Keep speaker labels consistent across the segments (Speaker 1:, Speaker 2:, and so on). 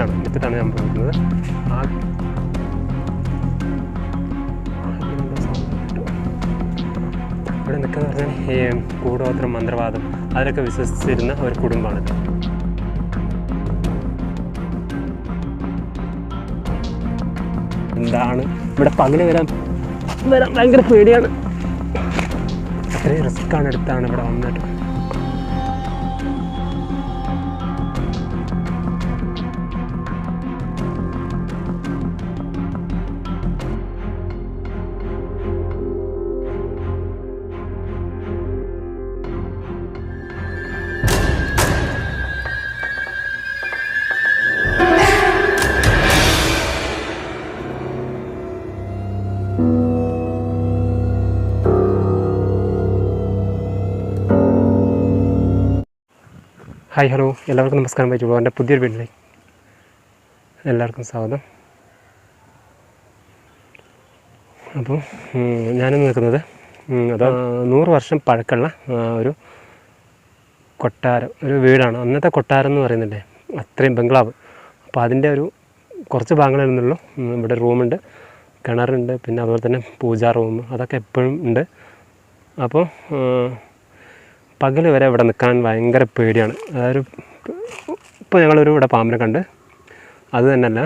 Speaker 1: മുറ്റാണ് എടുത്തിട്ടാണ് ഞാൻ പോയിരുന്നത് ആ ഇവിടെ നിൽക്കുന്ന പറഞ്ഞാൽ ഈ കൂടോത്രം മന്ത്രവാദം അതിലൊക്കെ വിശ്വസിച്ചിരുന്ന ഒരു കുടുംബമാണ്. എന്താണ്? ഇവിടെ പകൽ വരാൻ വരാൻ ഭയങ്കര പേടിയാണ്. അത്രയും റിസ്ക്കാണ് എടുത്താണ് ഇവിടെ വന്നിട്ട്. ഹായ് ഹലോ എല്ലാവർക്കും നമസ്കാരം. പറ്റുള്ളൂ എന്റെ പുതിയൊരു വീട്ടിലേക്ക് എല്ലാവർക്കും സ്വാഗതം. അപ്പോൾ ഞാനിന്ന് നിൽക്കുന്നത് അത് നൂറ് വർഷം പഴക്കമുള്ള ഒരു കൊട്ടാരം ഒരു വീടാണ്. അന്നത്തെ കൊട്ടാരം എന്ന് പറയുന്നില്ലേ അത്രയും ബംഗ്ലാവ്. അപ്പോൾ അതിന്റെ ഒരു കുറച്ച് ഭാഗങ്ങളായിരുന്നുള്ളൂ ഇവിടെ റൂമുണ്ട് കിണറുണ്ട് പിന്നെ അതുപോലെ തന്നെ പൂജാ റൂം അതൊക്കെ എപ്പോഴും ഉണ്ട്. അപ്പോൾ പകൽ വരെ ഇവിടെ നിൽക്കാൻ ഭയങ്കര പേടിയാണ്. അതായത് ഇപ്പോൾ ഞങ്ങളൊരു ഇവിടെ പാമ്പിനെ കണ്ട്. അത് തന്നെയല്ല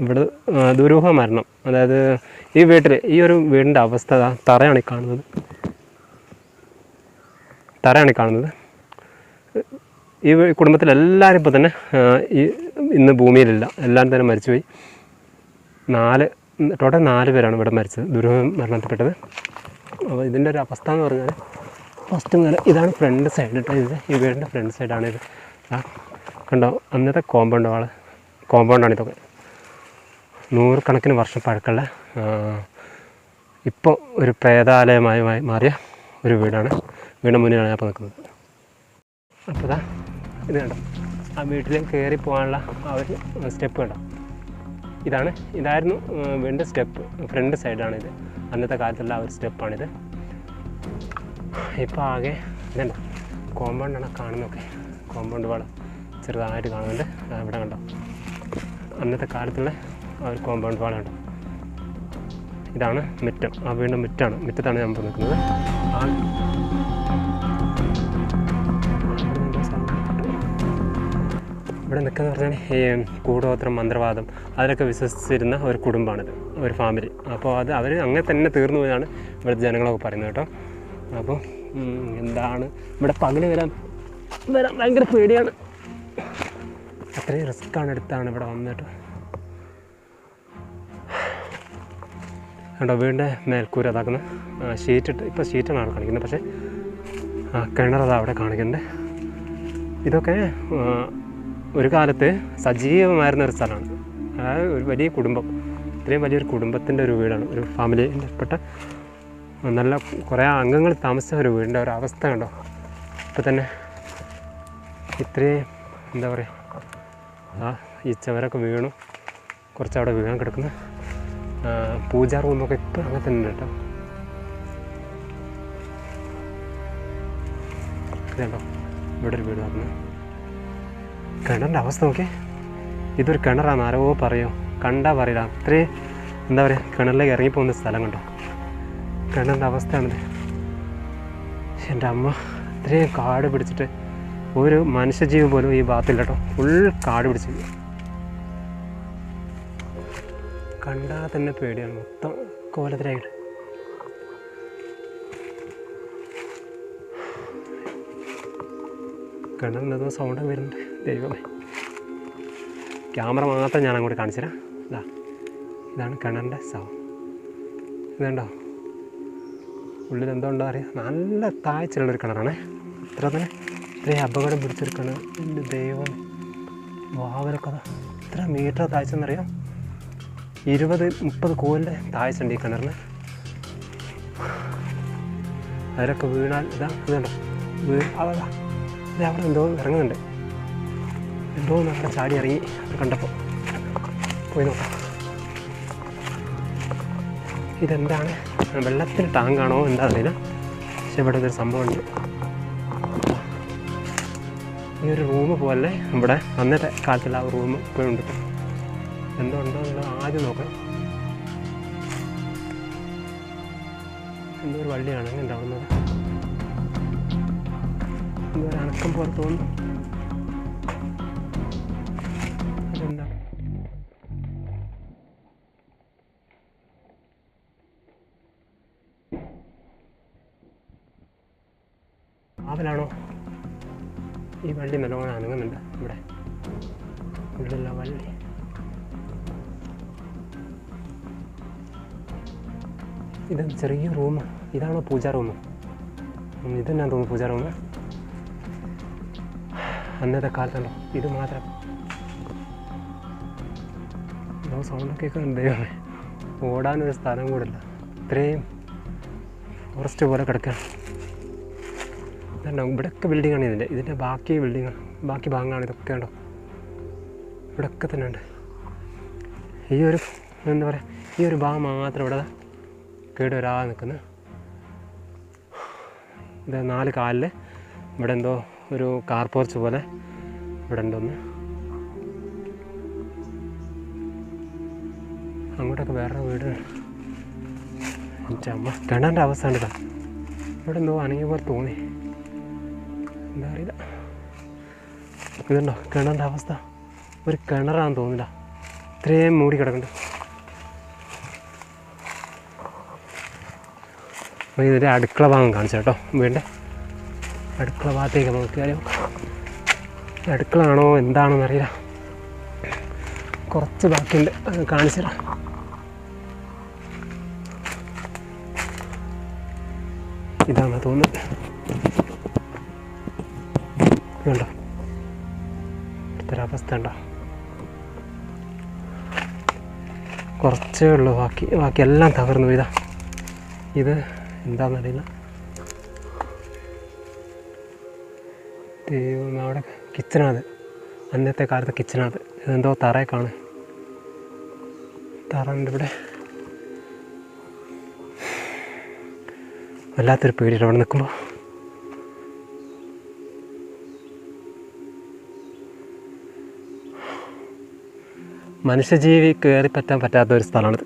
Speaker 1: ഇവിടെ ദുരൂഹ മരണം. അതായത് ഈ വീട്ടിൽ ഈ ഒരു വീടിന്റെ അവസ്ഥ തറയാണ് ഈ കാണുന്നത്. തറയാണ് ഈ കാണുന്നത്. ഈ കുടുംബത്തിലെല്ലാവരും ഇപ്പോൾ തന്നെ ഈ ഇന്ന് ഭൂമിയിലില്ല. എല്ലാവരും തന്നെ മരിച്ചുപോയി. നാല് ടോട്ടൽ നാല് പേരാണ് ഇവിടെ മരിച്ചത് ദുരൂഹ മരണത്തിൽപ്പെട്ടത്. അപ്പോൾ ഇതിന്റെ ഒരു അവസ്ഥ എന്ന് പറഞ്ഞാൽ ഫസ്റ്റ് മുതൽ ഇതാണ് ഫ്രണ്ട് സൈഡ് കേട്ടോ ഇത്. ഈ വീടിന്റെ ഫ്രണ്ട് സൈഡാണ് ഇത്. കണ്ടോ? അന്നത്തെ കോമ്പൗണ്ട് വാൾ കോമ്പൗണ്ടാണ് ഇതൊക്കെ. നൂറുകണക്കിന് വർഷം പഴക്കമുള്ള ഇപ്പോൾ ഒരു പ്രേതാലയമായി മാറിയ ഒരു വീടാണ്. വീടിന്റെ മുന്നിലാണ് ഞാൻ ഇപ്പോൾ നിൽക്കുന്നത്. അപ്പോൾ ഇതാ ഇത് കണ്ടോ? ആ വീട്ടിലേക്ക് കയറി പോകാനുള്ള ആ ഒരു സ്റ്റെപ്പ് കണ്ടോ? ഇതാണ് ഇതായിരുന്നു വീടിന്റെ സ്റ്റെപ്പ്. ഫ്രണ്ട് സൈഡാണിത്. അന്നത്തെ കാലത്തുള്ള ആ ഒരു സ്റ്റെപ്പാണിത്. ഇപ്പോൾ ആകെ ഇതുണ്ട് കോമ്പൗണ്ടാണ് കാണുന്നതൊക്കെ. കോമ്പൗണ്ട് വളം ചെറുതായിട്ട് കാണുന്നുണ്ട്. ഇവിടെ കണ്ടോ? അന്നത്തെ കാലത്തുള്ള ആ ഒരു കോമ്പൗണ്ട് വാളം ഉണ്ടോ ഇതാണ് മുറ്റം. ആ വീണ്ടും മുറ്റാണ്. മുറ്റത്താണ് ഞാൻ നിൽക്കുന്നത് ആ. ഇവിടെ നിൽക്കുന്ന പറഞ്ഞാൽ ഈ കൂടോത്രം മന്ത്രവാദം അതിലൊക്കെ വിശ്വസിച്ചിരുന്ന ഒരു കുടുംബമാണിത്. ഒരു ഫാമിലി അപ്പോൾ അത് അവർ അങ്ങനെ തന്നെ തീർന്നു പോയാണ് ഇവിടുത്തെ ജനങ്ങളൊക്കെ പറയുന്നത് കേട്ടോ. അപ്പോൾ എന്താണ്? ഇവിടെ പകൽ വരാൻ വരാൻ ഭയങ്കര പേടിയാണ്. അത്രയും റിസ്ക്കാണ് എടുത്താണ് ഇവിടെ വന്നിട്ട്. കണ്ടോ വീടിന്റെ മേൽക്കൂര അതാക്കുന്ന ഷീറ്റ് ഇട്ട് ഇപ്പോൾ ഷീറ്റാണ് അവിടെ കാണിക്കുന്നത് പക്ഷേ കിണർ അതാ അവിടെ കാണിക്കുന്നുണ്ട് ഇതൊക്കെ ഒരു കാലത്ത് സജീവമായിരുന്ന ഒരു സ്ഥലമാണ്. അതായത് ഒരു വലിയ കുടുംബം. ഇത്രയും വലിയൊരു കുടുംബത്തിന്റെ ഒരു വീടാണ്. ഒരു ഫാമിലിയിൽപ്പെട്ട നല്ല കുറേ അംഗങ്ങൾ താമസിച്ച ഒരു വീടിന്റെ ഒരു അവസ്ഥ കണ്ടോ? ഇപ്പം തന്നെ ഇത്രയും എന്താ പറയുക ആ ഈ ചവരൊക്കെ വീണു. കുറച്ച് അവിടെ വീഴാൻ കിടക്കുന്നു. പൂജാ റൂമൊക്കെ ഇപ്പം അങ്ങനെ തന്നെ കേട്ടോ. ഇതുണ്ടോ ഇവിടെ ഒരു വീട് നടന്നു. കിണറിന്റെ അവസ്ഥ നോക്കിയേ. ഇതൊരു കിണറാണ് ആരോ പറയോ കണ്ടാൽ പറയില്ല. അത്രയും എന്താ പറയുക കിണറിലേക്ക് ഇറങ്ങിപ്പോകുന്ന സ്ഥലം കണ്ടോ? കിണറിന്റെ അവസ്ഥയാണിത് എന്റെ അമ്മ ഇത്രയും കാട് പിടിച്ചിട്ട് ഒരു മനുഷ്യജീവൻ പോലും ഈ ഭാഗത്തില്ല കേട്ടോ ഫുൾ കാട് പിടിച്ചു. കണ്ടാൽ തന്നെ പേടിയാണ്. മൊത്തം കോലത്തിലായിട്ട്. കിണറിന്റെ സൗണ്ട് വരുന്നുണ്ട്. ദൈവമേ. ക്യാമറ മാത്രം ഞാൻ അങ്ങോട്ട് കാണിച്ചു തരാം ഇതാ ഇതാണ് കിണറിന്റെ സൗണ്ട്. ഇതുണ്ടോ? ഉള്ളിൽ എന്തോ അറിയാം? നല്ല താഴ്ചയുള്ളൊരു കിണറാണ് ഇത്ര തന്നെ ഇത്രയും അപകടം പിടിച്ചൊരു കിണർ എന്റെ ദൈവം. വാവലൊക്കെ ഇത്ര മീറ്റർ താഴ്ചയെന്നറിയാം. ഇരുപത് മുപ്പത് കോലിന്റെ താഴ്ച ഉണ്ട് ഈ കിണറിന്. അതിലൊക്കെ വീണാൽ ഇതാ ഇതുണ്ടോ വീ അതാ. ഇത് അവിടെ എന്തോ ഇറങ്ങുന്നുണ്ട്. എന്തോ നമ്മുടെ ചാടി ഇറങ്ങി. കണ്ടപ്പോൾ. പോയി നോക്കാം. ഇതെന്താണ്? വെള്ളത്തിൽ ടാങ്കാണോ എന്താ അറിയില്ല പക്ഷെ ഇവിടെ ഒരു സംഭവമുണ്ട്. ഈ ഒരു റൂം പോലെ ഇവിടെ അന്നത്തെ കാലത്തുള്ള ആ റൂം ഇപ്പോഴും ഉണ്ട് എന്തോ ഉണ്ടോ എന്ന് ആദ്യം നോക്കാം. എന്തോ ഒരു വള്ളിയാണ് അങ്ങനെ ഉണ്ടാവുന്നത്. എന്തോ ഒരു അനക്കം പോലെ തോന്നുന്നു. ആവലാണോ ഈ വള്ളി നല്ലോണം അനങ്ങുന്നുണ്ട് ഇവിടെ. ഉള്ളിലുള്ള വള്ളി. ഇത് ചെറിയ റൂം ഇതാണോ പൂജാ റൂം ഇതെന്നാ തോന്നുന്നു പൂജാ റൂം അന്നത്തെ കാലത്തുണ്ടോ? ഇത് മാത്രം. എന്തോ സൗണ്ട് കേൾക്കുന്നുണ്ട് ഓടാനൊരു സ്ഥലം കൂടില്ല. ഇത്രയും ഫോറസ്റ്റ് പോലെ കിടക്കുകയാണ്. ഇതുണ്ടോ ഇവിടെയൊക്കെ ബിൽഡിംഗ് ആണ് ഇതിന്റെ. ഇതിന്റെ ബാക്കി ബിൽഡിംഗ് ബാക്കി ഭാഗങ്ങളാണ് ഇതൊക്കെ ഉണ്ടോ ഇവിടെയൊക്കെ തന്നെ ഉണ്ട്. ഈ ഒരു എന്താ പറയുക ഈ ഒരു ഭാഗം മാത്രം ഇവിടെ കേട് വരാതെ നിൽക്കുന്നു. ഇത് നാല് കാലിൽ ഇവിടെ എന്തോ ഒരു കാർ പോർച്ച് പോലെ ഇവിടെ ഉണ്ടോന്ന് അങ്ങോട്ടൊക്കെ വേറെ വീട്. എന്റെ അമ്മ കിണറിന്റെ അവസ്ഥ ഉണ്ട് ഇവിടെ എന്തോ അനങ്ങിയ പോലെ തോന്നി. എന്താ അറിയില്ല ഇതുണ്ടോ? കിണറിന്റെ അവസ്ഥ. ഒരു കിണറാന്ന് തോന്നില്ല ഇത്രയും മൂടി കിടക്കുന്നുണ്ട്. അപ്പോൾ ഇതിന്റെ അടുക്കള ഭാഗം കാണിച്ചു കേട്ടോ. വീണ്ടും അടുക്കള ഭാഗത്തേക്ക് നോക്കിയാലും അടുക്കള ആണോ എന്താണെന്ന് അറിയില്ല. കുറച്ച് ബാക്കിയുണ്ട്. അത് കാണിച്ചു തരാം. ഇതാണ് തോന്നുന്നത്. ഉണ്ടോ കുറച്ചേ ഉള്ളൂ. ബാക്കി ബാക്കി എല്ലാം തകർന്നു. ഇതാ. ഇത് എന്താണെന്നറിയില്ല ദൈവം അവിടെ കിച്ചണാത്. അന്നത്തെ കാലത്ത് കിച്ചണാത്. ഇതെന്തോ തറയൊക്കെയാണ്. തറ ഉണ്ട് ഇവിടെ. വല്ലാത്തൊരു പേടിയാണ്. അവിടെ നിൽക്കുമ്പോൾ മനുഷ്യജീവി കയറി പറ്റാൻ പറ്റാത്ത ഒരു സ്ഥലമാണ്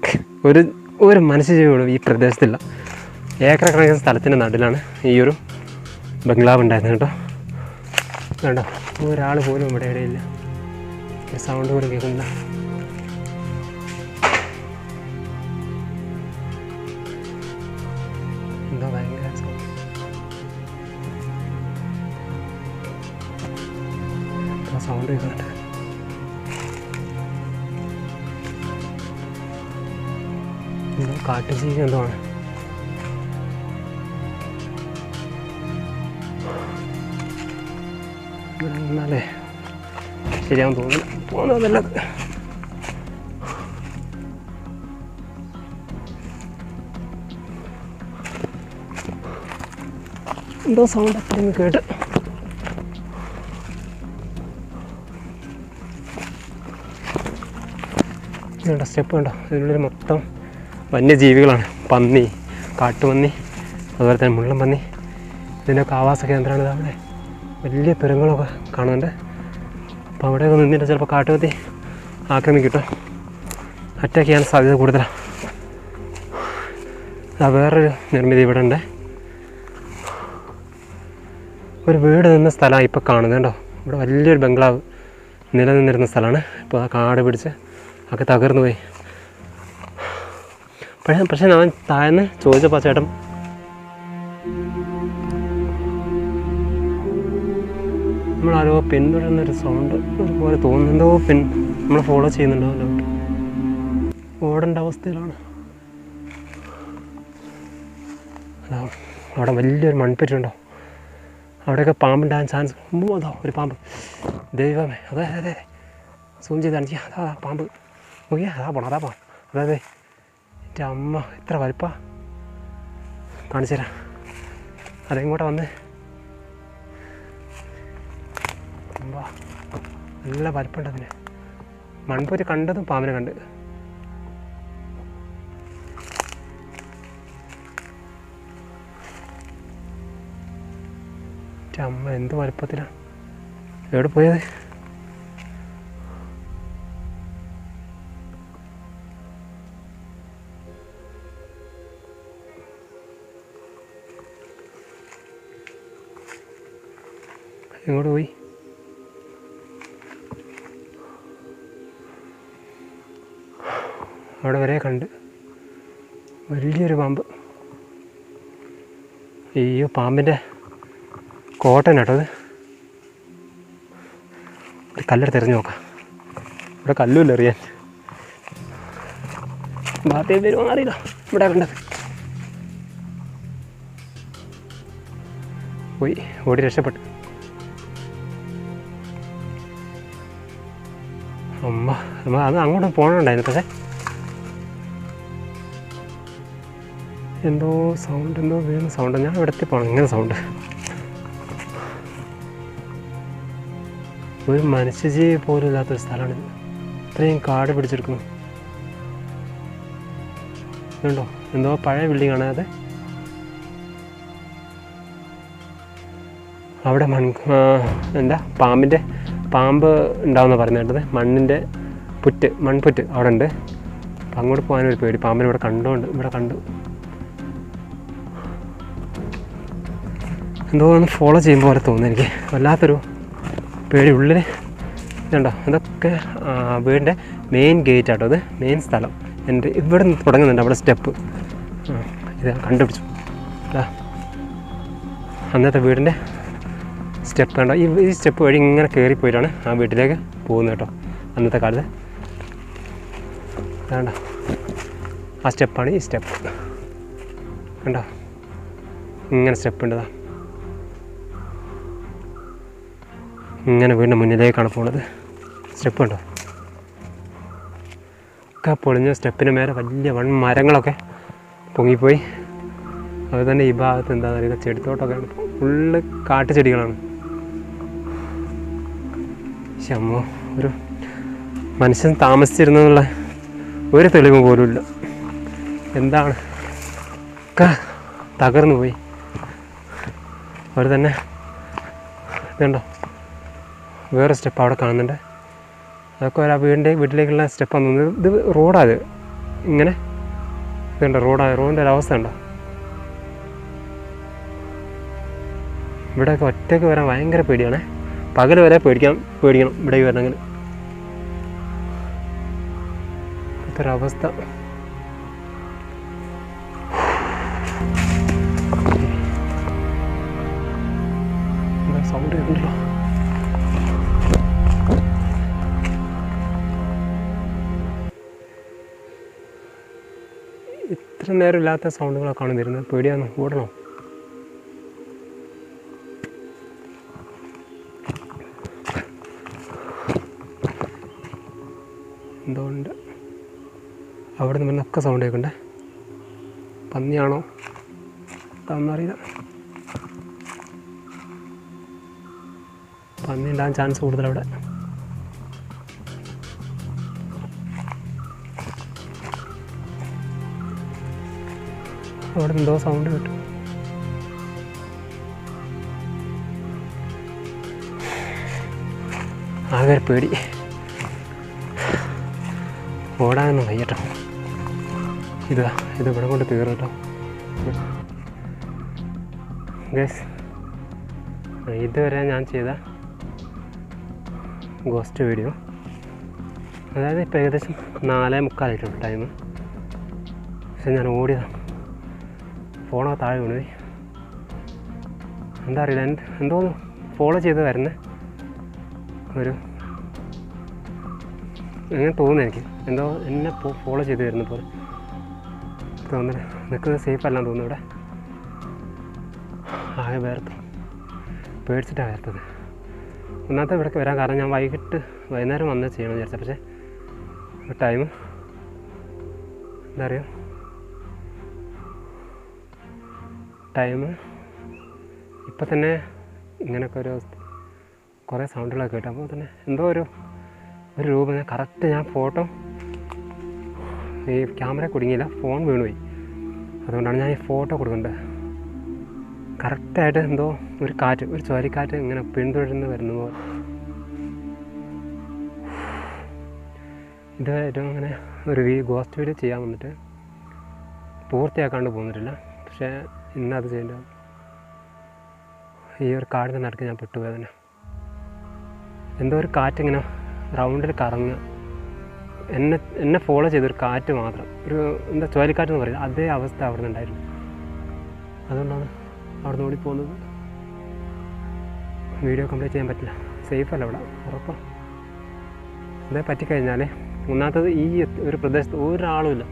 Speaker 1: ഒരു ഒരു മനുഷ്യജീവികളും ഈ പ്രദേശത്തില്ല. ഏക്കർ കണക്കിന് സ്ഥലത്തിന്റെ നടുവിലാണ് ഈ ഒരു ബംഗ്ലാവ് ഉണ്ടായിരുന്നത് കേട്ടോ. വേണ്ട ഒരാൾ പോലും ഇവിടെ ഇടയില്ല സൗണ്ട് പോലും കേൾക്കുന്നില്ല. സൗണ്ട് സൗണ്ട് കാട്ടുജീവി എന്തോ ആണ് എന്നാലേ ശരിയാവും തോന്നുന്നു നല്ലത്. എന്തോ സൗണ്ട് അത്രയും കേട്ട്. സ്റ്റെപ്പ് കണ്ടോ ഇതിനുള്ളിൽ മൊത്തം വന്യജീവികളാണ്. പന്നി കാട്ടുപന്നി അതുപോലെ തന്നെ മുള്ളം പന്നി ഇതിന്റെയൊക്കെ ആവാസ കേന്ദ്രമാണ് അവിടെ. വലിയ തുരങ്ങളൊക്കെ കാണുന്നുണ്ട്. അപ്പോൾ അവിടെയൊക്കെ നിന്നിട്ട് ചിലപ്പോൾ കാട്ടുപത്തി ആക്രമിക്കട്ടോ കേട്ടോ. അറ്റാക്ക് ചെയ്യാൻ സാധ്യത കൂടുതലാണ്. വേറൊരു നിർമ്മിതി ഇവിടെ ഉണ്ട്. ഒരു വീട് നിന്ന സ്ഥലമാണ് ഇപ്പോൾ കാണുന്നത് കേട്ടോ. ഇവിടെ വലിയൊരു ബംഗ്ലാവ് നിലനിന്നിരുന്ന സ്ഥലമാണ്. ഇപ്പോൾ ആ കാട് പിടിച്ച് ഒക്കെ തകർന്നു പോയി പക്ഷേ പക്ഷേ ഞാൻ താഴ്ന്ന് ചോദിച്ചപ്പോൾ ചേട്ടൻ നമ്മളാരോ പിന്തുടരുന്നൊരു സൗണ്ട് അതുപോലെ തോന്നുന്നുണ്ടോ പിൻ നമ്മൾ ഫോളോ ചെയ്യുന്നുണ്ടോ ഡൗട്ട് ഓടേണ്ട അവസ്ഥയിലാണ്. അവിടെ വലിയൊരു മൺപെറ്റുണ്ടോ അവിടെയൊക്കെ പാമ്പുണ്ടാകാൻ ചാൻസ് അതോ ഒരു പാമ്പ്. ദൈവമേ അതെ അതെ സൂം ചെയ്ത് കാണിക്കുക അതാ പാമ്പ്. നോക്കിയാ അതാ പോണം അതാ പോണം. അതെ അതെ. എന്റെ അമ്മ ഇത്ര വലുപ്പ. കാണിച്ചു തരാം. അതെങ്ങോട്ടാ വന്ന്? നല്ല വലുപ്പുണ്ട് അതിന്. മൺപൂര് കണ്ടതും പാമ്പിനെ കണ്ട്. അമ്മ എന്ത് വലുപ്പത്തിലാണ് എവിടെ പോയത്? എങ്ങോട്ട് പോയി? അവിടെ വരെ കണ്ട്. വലിയൊരു പാമ്പ്. അയ്യോ പാമ്പിന്റെ കോട്ടൻ കേട്ടോ അത്. ഒരു കല്ലെടുത്ത് എറിഞ്ഞു നോക്കാം. ഇവിടെ കല്ലുമില്ല എറിയാൻ. ബാത്തി വരുമോ അറിയില്ല. ഇവിടെ കണ്ടത് പോയി ഓടി രക്ഷപ്പെട്ടു. അമ്മ അമ്മ അത് അങ്ങോട്ട് പോകണുണ്ടായിരുന്നു പക്ഷേ. എന്തോ സൗണ്ട് എന്തോ വീണ സൗണ്ട് ഞാൻ ഇവിടെ പോകണം ഇങ്ങനെ സൗണ്ട് ഒരു മനുഷ്യജീവി പോലും ഇല്ലാത്തൊരു സ്ഥലമാണ് ഇത്രയും കാട് പിടിച്ചെടുക്കുന്നു. ഇതുണ്ടോ? എന്തോ പഴയ ബിൽഡിംഗ് ആണ് അത്. അവിടെ മൺ എന്താ? പാമ്പിന്റെ പാമ്പ് ഉണ്ടാവുന്ന പറഞ്ഞിട്ടത് മണ്ണിന്റെ പുറ്റ് മൺപുറ്റ് അവിടെ ഉണ്ട് അപ്പം അങ്ങോട്ട് പോകാനൊരു പേടി. പാമ്പിനെ ഇവിടെ കണ്ടുകൊണ്ട് ഇവിടെ കണ്ടു. എന്തോ ഒന്ന് ഫോളോ ചെയ്യുമ്പോൾ പോലെ തോന്നുന്നു എനിക്ക്. വല്ലാത്തൊരു പേടി ഉള്ളിൽ ഇതുണ്ടോ? ഇതൊക്കെ വീടിന്റെ മെയിൻ ഗേറ്റ് ആട്ടോ അത് മെയിൻ സ്ഥലം. എന്റെ ഇവിടെ നിന്ന് തുടങ്ങുന്നുണ്ട് അവിടെ സ്റ്റെപ്പ്. ഇത് കണ്ടുപിടിച്ചു. അന്നത്തെ വീടിന്റെ സ്റ്റെപ്പ് കണ്ടോ? ഈ ഈ സ്റ്റെപ്പ് വഴി ഇങ്ങനെ കയറി പോയിട്ടാണ് ആ വീട്ടിലേക്ക് പോകുന്നത് കേട്ടോ അന്നത്തെ കാലത്ത്. വേണ്ട ആ സ്റ്റെപ്പാണ് ഈ സ്റ്റെപ്പ്. കണ്ടോ? ഇങ്ങനെ സ്റ്റെപ്പ് ഉണ്ടതാ ഇങ്ങനെ വീണ്ടും മുന്നിലേക്കാണ് പോണത്. സ്റ്റെപ്പ് ഉണ്ടോ ഒക്കെ പൊളിഞ്ഞ സ്റ്റെപ്പിന് മേലെ വലിയ വൺ മരങ്ങളൊക്കെ പൊങ്ങിപ്പോയി. അത് തന്നെ ഈ ഭാഗത്ത് എന്താ പറയുക ചെടിത്തോട്ടമൊക്കെയാണ് ഫുള്ള് കാട്ടുചെടികളാണ്. ശമ്മോ ഒരു മനുഷ്യൻ താമസിച്ചിരുന്നുള്ള ഒരു തെളിവ് പോലും ഇല്ല. എന്താണ്? തകർന്നു പോയി. അവർ തന്നെ ഇതുണ്ടോ? വേറെ സ്റ്റെപ്പ് അവിടെ കാണുന്നുണ്ട്. അതൊക്കെ ഒരു വീടിന്റെ വീട്ടിലേക്കുള്ള സ്റ്റെപ്പാണ് തോന്നുന്നത് ഇത് റോഡാ ഇത്. ഇങ്ങനെ? ഇതുണ്ടോ? റോഡാ റോഡിന്റെ ഒരു അവസ്ഥ ഉണ്ടോ? ഇവിടെയൊക്കെ ഒറ്റയ്ക്ക് വരാൻ ഭയങ്കര പേടിയാണ്. പകൽ വരെ പേടിക്കാം പേടിക്കണം ഇവിടെ വരണമെങ്കിൽ. ഇപ്പോഴത്തെ ഒരവസ്ഥ സൗണ്ട് ഇത്ര നേരം ഇല്ലാത്ത സൗണ്ടുകളൊക്കെ ആണ് തരുന്നത് പേടിയാന്ന് ഓടണോ? അവിടെ നിന്ന് ഒക്കെ സൗണ്ട് കേൾക്കണ്ടേ? പന്നിയാണോ? അതൊന്നറിയില്ല പന്നി ഉണ്ടാകാൻ ചാൻസ് കൂടുതൽ അവിടെ അവിടെ എന്തോ സൗണ്ട് കേട്ടു. ആകെ പേടി. ഓടാനൊന്നും വയ്യട്ടോ ഇതാ ഇത് ഇവിടെ കൊണ്ട് തീർട്ടോ ഗസ് ഇതുവരെ ഞാൻ ചെയ്ത ഗോസ്റ്റ് വീഡിയോ അതായത് ഇപ്പോൾ ഏകദേശം നാലേ മുക്കാലായിട്ടുണ്ട് ടൈം പക്ഷെ ഞാൻ ഓടിയതാണ് ഫോണോ താഴെ വീണു. എന്താ അറിയില്ല എന്റെ എന്തോ ഫോളോ ചെയ്ത് വരുന്ന ഒരു അങ്ങനെ തോന്നുന്നു എനിക്ക്. എന്തോ എന്നെ ഫോളോ ചെയ്ത് വരുന്ന പോലെ. തോന്നുന്നു. നിൽക്കുന്നത് സേഫ് അല്ലാന്ന് തോന്നുന്നു ഇവിടെ. ആകെ വേർത്ത്. പേടിച്ചിട്ടാണ് വേർത്തത്. ഒന്നാമത്തെ ഇവിടേക്ക് വരാൻ കാരണം ഞാൻ വൈകിട്ട് വൈകുന്നേരം വന്ന് ചെയ്യണം വിചാരിച്ച. പക്ഷേ ടൈം എന്താ പറയുക ടൈം ഇപ്പം തന്നെ ഇങ്ങനെയൊക്കെ ഒരു കുറേ സൗണ്ടുകളൊക്കെ കേട്ടു. അപ്പോൾ തന്നെ എന്തോ ഒരു ഒരു രൂപം. ഞാൻ കറക്റ്റ് ഞാൻ ഫോട്ടോ ഈ ക്യാമറ കുടുങ്ങിയില്ല. ഫോൺ വീണുപോയി. അതുകൊണ്ടാണ് ഞാൻ ഈ ഫോട്ടോ കൊടുക്കുന്നത്. കറക്റ്റായിട്ട് എന്തോ ഒരു കാറ്റ് ഒരു ചുഴലിക്കാറ്റ് ഇങ്ങനെ പിന്തുടർന്ന് വരുന്നു പോലെ. ഇത് ഏറ്റവും അങ്ങനെ ഒരു വീ ഗോസ്റ്റ് വീഡിയോ ചെയ്യാൻ വന്നിട്ട് പൂർത്തിയാക്കാണ്ട് പോകുന്നിട്ടില്ല പക്ഷേ ഇന്നത് ചെയ്യേണ്ട. ഈ ഒരു കാടിന്റെ നടക്ക് ഞാൻ പെട്ടുപോയതന്നെ എന്തോ ഒരു കാറ്റിങ്ങനെ റൗണ്ടിൽ കറങ്ങുക. എന്നെ എന്നെ ഫോളോ ചെയ്തൊരു കാറ്റ് മാത്രം. ഒരു എന്താ ചുഴലിക്കാറ്റ് എന്ന് പറയുന്നത് അതേ അവസ്ഥ അവിടെ നിന്നുണ്ടായിരുന്നു. അതുകൊണ്ടാണ് അവിടെ നിന്ന് ഓടിപ്പോകുന്നത്. വീഡിയോ കംപ്ലീറ്റ് ചെയ്യാൻ പറ്റില്ല. സേഫ് അല്ല അവിടെ ഉറപ്പാണ് അതേ പറ്റിക്കഴിഞ്ഞാൽ ഒന്നാമത്തത് ഈ ഒരു പ്രദേശത്ത് ഒരാളുമില്ല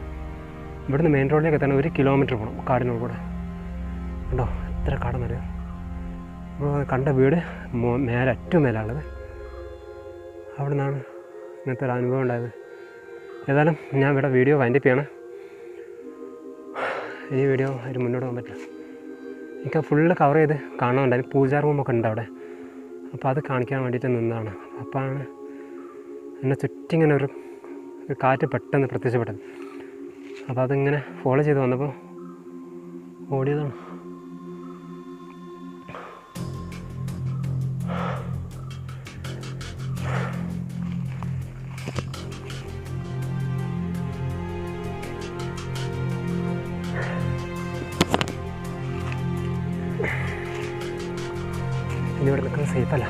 Speaker 1: ഇവിടുന്ന് മെയിൻ റോഡിലേക്ക് എത്താൻ ഒരു കിലോമീറ്റർ പോകണം കാടിനോട് കൂടെ. ഉണ്ടോ എത്ര കാടെന്നറിയാം അപ്പോൾ കണ്ട വീട് മേലെ ഏറ്റവും മേലാണുള്ളത്. അവിടെ നിന്നാണ് ഇങ്ങനത്തെ ഒരു അനുഭവം ഉണ്ടായത്. ഏതായാലും ഞാൻ ഇവിടെ വീഡിയോ വൈൻഡപ്പ് ചെയ്യണം. ഈ വീഡിയോ അതിന് മുന്നോട്ട് പോകാൻ പറ്റില്ല. എനിക്ക് ഫുള്ള് കവർ ചെയ്ത് കാണാനുണ്ടായിരുന്നു പൂജാ റൂമൊക്കെ ഉണ്ട് അവിടെ. അപ്പോൾ അത് കാണിക്കാൻ വേണ്ടിയിട്ട് നിന്നതാണ്. അപ്പോഴാണ് എന്നെ ചുറ്റിങ്ങനെ ഒരു ഒരു കാറ്റ് പെട്ടെന്ന് പ്രത്യക്ഷപ്പെട്ടത്. അപ്പോൾ അതിങ്ങനെ ഫോളോ ചെയ്ത് വന്നപ്പോൾ ഓടിയതാണ്. നിൽക്കുന്നത് സേഫല്ല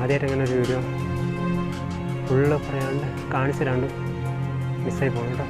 Speaker 1: ആദ്യമായിട്ട് അങ്ങനെ ഒരു വീഡിയോ. ഫുള്ള് പറയാണ്ട് കാണിച്ചു തരാണ്ട് മിസ്സായി പോകണം കേട്ടോ.